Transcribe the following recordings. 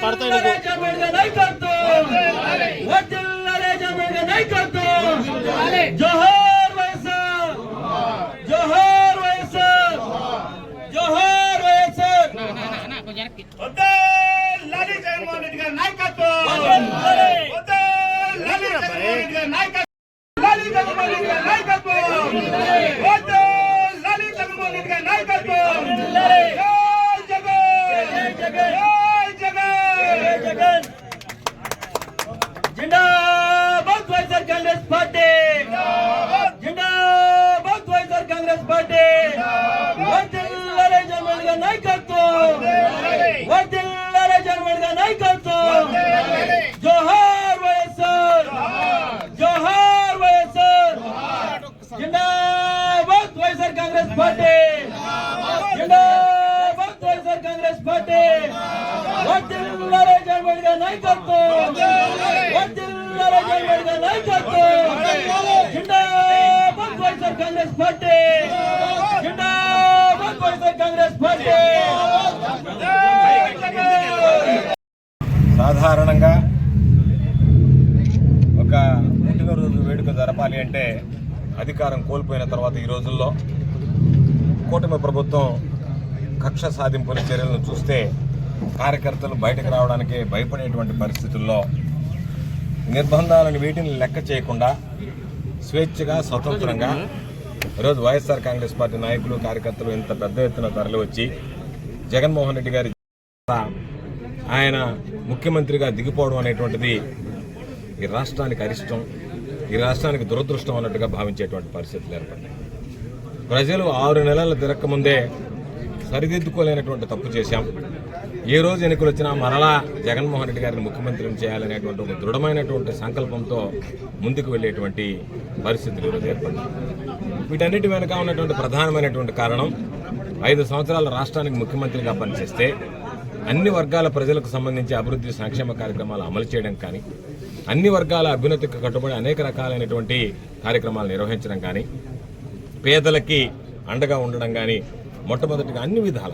parte de la... Congress party! జిందాబాద్ YSR Congress party! వర్ధిల్లాలి జనమణి గారి నాయకత్వం! వర్ధిల్లాలి జనమణి గారి నాయకత్వం! జోహార్ వైఎస్ఆర్! జోహార్ వైఎస్ఆర్! జిందాబాద్ వైఎస్ఆర్ కాంగ్రెస్ పార్టీ! జిందాబాద్ వైఎస్ఆర్ కాంగ్రెస్ పార్టీ! వర్ధిల్లాలి జనమణి గారి నాయకత్వం! వర్ధిల్లాలి కాంగ్రెస్ పార్టీ కాంగ్రెస్ పార్టీ సాధారణంగా ఒక పుట్టినరోజు వేడుక జరపాలి అంటే అధికారం కోల్పోయిన తర్వాత ఈ రోజుల్లో కూటమి ప్రభుత్వం కక్ష సాధింపుల చర్యలను చూస్తే కార్యకర్తలు బయటకు రావడానికి భయపడేటువంటి పరిస్థితుల్లో నిర్బంధాలను వీటిని లెక్క చేయకుండా స్వేచ్ఛగా స్వతంత్రంగా ఈరోజు వైఎస్ఆర్ కాంగ్రెస్ పార్టీ నాయకులు కార్యకర్తలు ఇంత పెద్ద ఎత్తున తరలివచ్చి జగన్మోహన్ రెడ్డి గారి ఆయన ముఖ్యమంత్రిగా దిగిపోవడం అనేటువంటిది ఈ రాష్ట్రానికి అరిష్టం ఈ రాష్ట్రానికి దురదృష్టం అన్నట్టుగా భావించేటువంటి పరిస్థితులు ఏర్పడ్డాయి. ప్రజలు ఆరు నెలల తిరక్కముందే సరిదిద్దుకోలేనటువంటి తప్పు చేశాం. ఏ రోజు ఎన్నికలు వచ్చినా మరలా జగన్మోహన్ రెడ్డి గారిని ముఖ్యమంత్రిని చేయాలనేటువంటి ఒక దృఢమైనటువంటి సంకల్పంతో ముందుకు వెళ్ళేటువంటి పరిస్థితులు ఈరోజు ఏర్పడ్డాయి. వీటన్నిటి వెనుక ఉన్నటువంటి ప్రధానమైనటువంటి కారణం ఐదు సంవత్సరాల రాష్ట్రానికి ముఖ్యమంత్రిగా పనిచేస్తే అన్ని వర్గాల ప్రజలకు సంబంధించి అభివృద్ధి సంక్షేమ కార్యక్రమాలు అమలు చేయడం కానీ అన్ని వర్గాల అభ్యున్నతికి కట్టుబడి అనేక రకాలైనటువంటి కార్యక్రమాలు నిర్వహించడం కానీ పేదలకి అండగా ఉండడం కానీ మొట్టమొదటిగా అన్ని విధాల.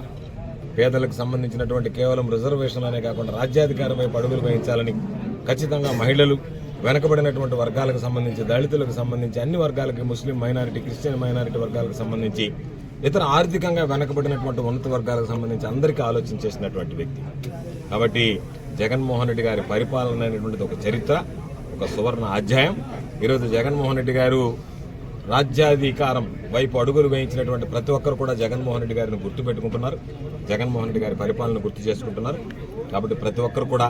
పేదలకు సంబంధించినటువంటి కేవలం రిజర్వేషన్లనే కాకుండా రాజ్యాధికారమై పడుగులు వహించాలని వేయించాలని ఖచ్చితంగా మహిళలు వెనకబడినటువంటి వర్గాలకు సంబంధించి దళితులకు సంబంధించి అన్ని వర్గాలకి ముస్లిం మైనారిటీ క్రిస్టియన్ మైనారిటీ వర్గాలకు సంబంధించి ఇతర ఆర్థికంగా వెనకబడినటువంటి ఉన్నత వర్గాలకు సంబంధించి అందరికీ ఆలోచన చేసినటువంటి వ్యక్తి. కాబట్టి జగన్మోహన్ రెడ్డి గారి పరిపాలన అనేటువంటిది ఒక చరిత్ర ఒక సువర్ణ అధ్యాయం. ఈరోజు జగన్మోహన్ రెడ్డి గారు రాజ్యాధికారం వైపు అడుగులు వేయించినటువంటి ప్రతి ఒక్కరు కూడా జగన్మోహన్ రెడ్డి గారిని గుర్తు పెట్టుకుంటున్నారు జగన్మోహన్ రెడ్డి గారి పరిపాలన గుర్తు చేసుకుంటున్నారు. కాబట్టి ప్రతి ఒక్కరు కూడా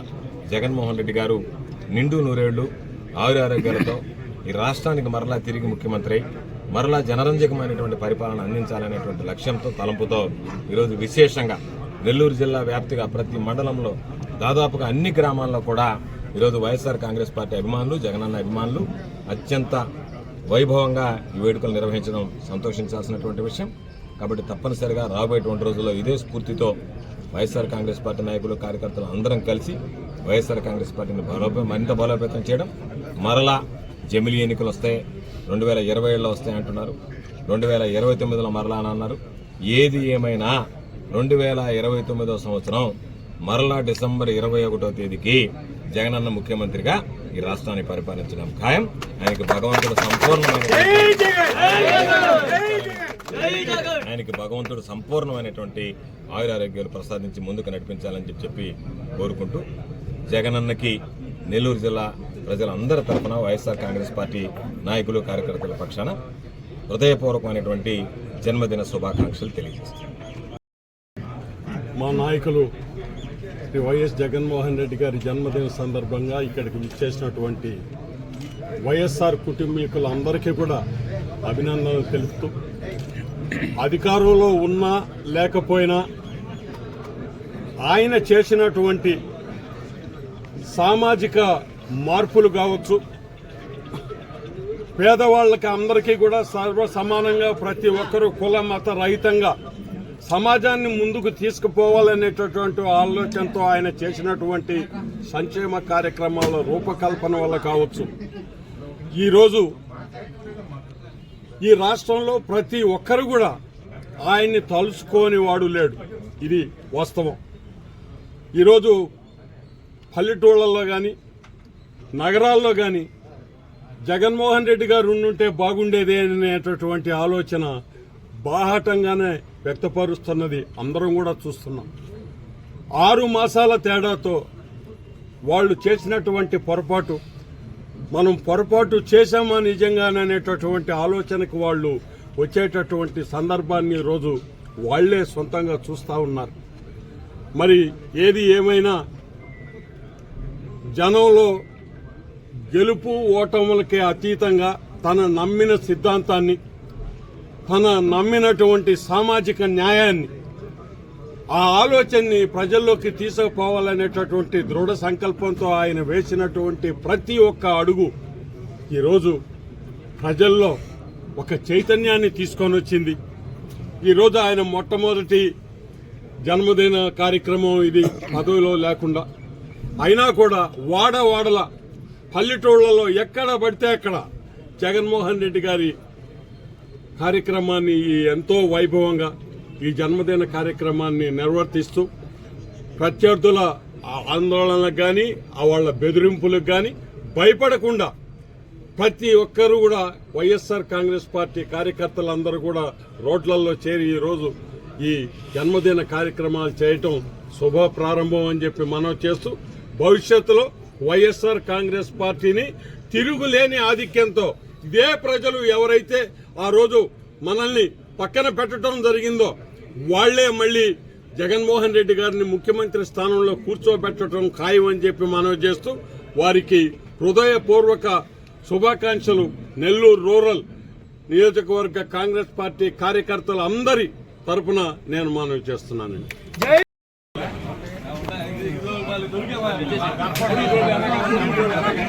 జగన్మోహన్ రెడ్డి గారు నిండు నూరేళ్ళు ఆరు ఆరోగ్యాలతో ఈ రాష్ట్రానికి మరలా తిరిగి ముఖ్యమంత్రి మరలా జనరంజకమైనటువంటి పరిపాలన అందించాలనేటువంటి లక్ష్యంతో తలంపుతో ఈరోజు విశేషంగా నెల్లూరు జిల్లా వ్యాప్తిగా ప్రతి మండలంలో దాదాపుగా అన్ని గ్రామాల్లో కూడా ఈరోజు వైఎస్ఆర్ కాంగ్రెస్ పార్టీ అభిమానులు జగనన్న అభిమానులు అత్యంత వైభవంగా ఈ వేడుకలు నిర్వహించడం సంతోషించాల్సినటువంటి విషయం. కాబట్టి తప్పనిసరిగా రాబోయేటువంటి రోజుల్లో ఇదే స్ఫూర్తితో వైఎస్ఆర్ కాంగ్రెస్ పార్టీ నాయకులు కార్యకర్తలు అందరం కలిసి వైఎస్ఆర్ కాంగ్రెస్ పార్టీని బలోపే మరింత బలోపేతం చేయడం. మరలా జమిలీ ఎన్నికలు వస్తాయి. రెండు వేల ఇరవై ఏడులో వస్తాయి అంటున్నారు. రెండు వేల ఇరవై తొమ్మిదిలో మరలా అని అన్నారు. ఏది ఏమైనా రెండు వేల ఇరవై తొమ్మిదో సంవత్సరం మరలా డిసెంబర్ ఇరవై ఒకటో తేదీకి జగనన్న ముఖ్యమంత్రిగా ఈ రాష్ట్రాన్ని పరిపాలించడం ఖాయం. ఆయనకి భగవంతుడు సంపూర్ణమైన ఆయనకి భగవంతుడు సంపూర్ణమైనటువంటి ఆయురారోగ్యాలు ప్రసాదించి ముందుకు నడిపించాలని చెప్పి చెప్పి కోరుకుంటూ జగనన్నకి నెల్లూరు జిల్లా ప్రజలందరి తరఫున వైఎస్ఆర్ కాంగ్రెస్ పార్టీ నాయకులు కార్యకర్తల పక్షాన హృదయపూర్వకమైనటువంటి జన్మదిన శుభాకాంక్షలు తెలియజేస్తాను మా నాయకులు శ్రీ వైఎస్ జగన్మోహన్ రెడ్డి గారి జన్మదిన సందర్భంగా ఇక్కడికి విచ్చేసినటువంటి వైఎస్ఆర్ కుటుంబీకులందరికీ కూడా అభినందనలు తెలుపుతూ అధికారంలో ఉన్నా లేకపోయినా ఆయన చేసినటువంటి సామాజిక మార్పులు కావచ్చు పేదవాళ్ళకి అందరికీ కూడా సర్వసమానంగా ప్రతి ఒక్కరూ కుల మత రహితంగా సమాజాన్ని ముందుకు తీసుకుపోవాలనేటటువంటి ఆలోచనతో ఆయన చేసినటువంటి సంక్షేమ కార్యక్రమాల రూపకల్పన వల్ల కావచ్చు. ఈరోజు ఈ రాష్ట్రంలో ప్రతి ఒక్కరు కూడా ఆయన్ని తలుచుకోని వాడు లేడు. ఇది వాస్తవం. ఈరోజు పల్లెటూళ్ళల్లో కానీ నగరాల్లో కానీ జగన్మోహన్ రెడ్డి గారు ఉండుంటే బాగుండేది అనేటటువంటి ఆలోచన బాహటంగానే వ్యక్తపరుస్తున్నది. అందరం కూడా చూస్తున్నాం. ఆరు మాసాల తేడాతో వాళ్ళు చేసినటువంటి పొరపాటు మనం పొరపాటు చేశామా నిజంగాననేటటువంటి ఆలోచనకు వాళ్ళు వచ్చేటటువంటి సందర్భాన్ని రోజు వాళ్ళే సొంతంగా చూస్తూ ఉన్నారు. మరి ఏది ఏమైనా జనంలో గెలుపు ఓటములకే అతీతంగా తన నమ్మిన సిద్ధాంతాన్ని తన నమ్మినటువంటి సామాజిక న్యాయాన్ని ఆ ఆలోచనని ప్రజల్లోకి తీసుకుపోవాలనేటటువంటి దృఢ సంకల్పంతో ఆయన వేసినటువంటి ప్రతి ఒక్క అడుగు ఈరోజు ప్రజల్లో ఒక చైతన్యాన్ని తీసుకొని వచ్చింది. ఈరోజు ఆయన మొట్టమొదటి జన్మదిన కార్యక్రమం ఇది పదవిలో లేకుండా. అయినా కూడా వాడ వాడల పల్లెటూళ్ళలో ఎక్కడ పడితే అక్కడ జగన్మోహన్ రెడ్డి గారి కార్యక్రమాన్ని ఎంతో వైభవంగా ఈ జన్మదిన కార్యక్రమాన్ని నిర్వర్తిస్తూ ప్రత్యర్థుల ఆందోళనకు ఆందోళనలకు కానీ వాళ్ళ బెదిరింపులకు కానీ భయపడకుండా ప్రతి ఒక్కరూ కూడా వైఎస్ఆర్ కాంగ్రెస్ పార్టీ కార్యకర్తలందరూ కూడా రోడ్లలో చేరి ఈరోజు ఈ జన్మదిన కార్యక్రమాలు చేయటం శుభ ప్రారంభం అని చెప్పి మనం చేస్తూ భవిష్యత్తులో వైఎస్ఆర్ కాంగ్రెస్ పార్టీని తిరుగులేని ఆధిక్యంతో ఇదే ప్రజలు ఎవరైతే ఆ రోజు మనల్ని పక్కన పెట్టడం జరిగిందో వాళ్ళే మళ్ళీ జగన్మోహన్ రెడ్డి గారిని ముఖ్యమంత్రి స్థానంలో కూర్చోబెట్టడం ఖాయం అని చెప్పి మనం చేస్తూ వారికి హృదయపూర్వక శుభాకాంక్షలు. నెల్లూరు రూరల్ నియోజకవర్గ కాంగ్రెస్ పార్టీ కార్యకర్తల అందరి తరఫున నేను మనవి చేస్తున్నానండి నా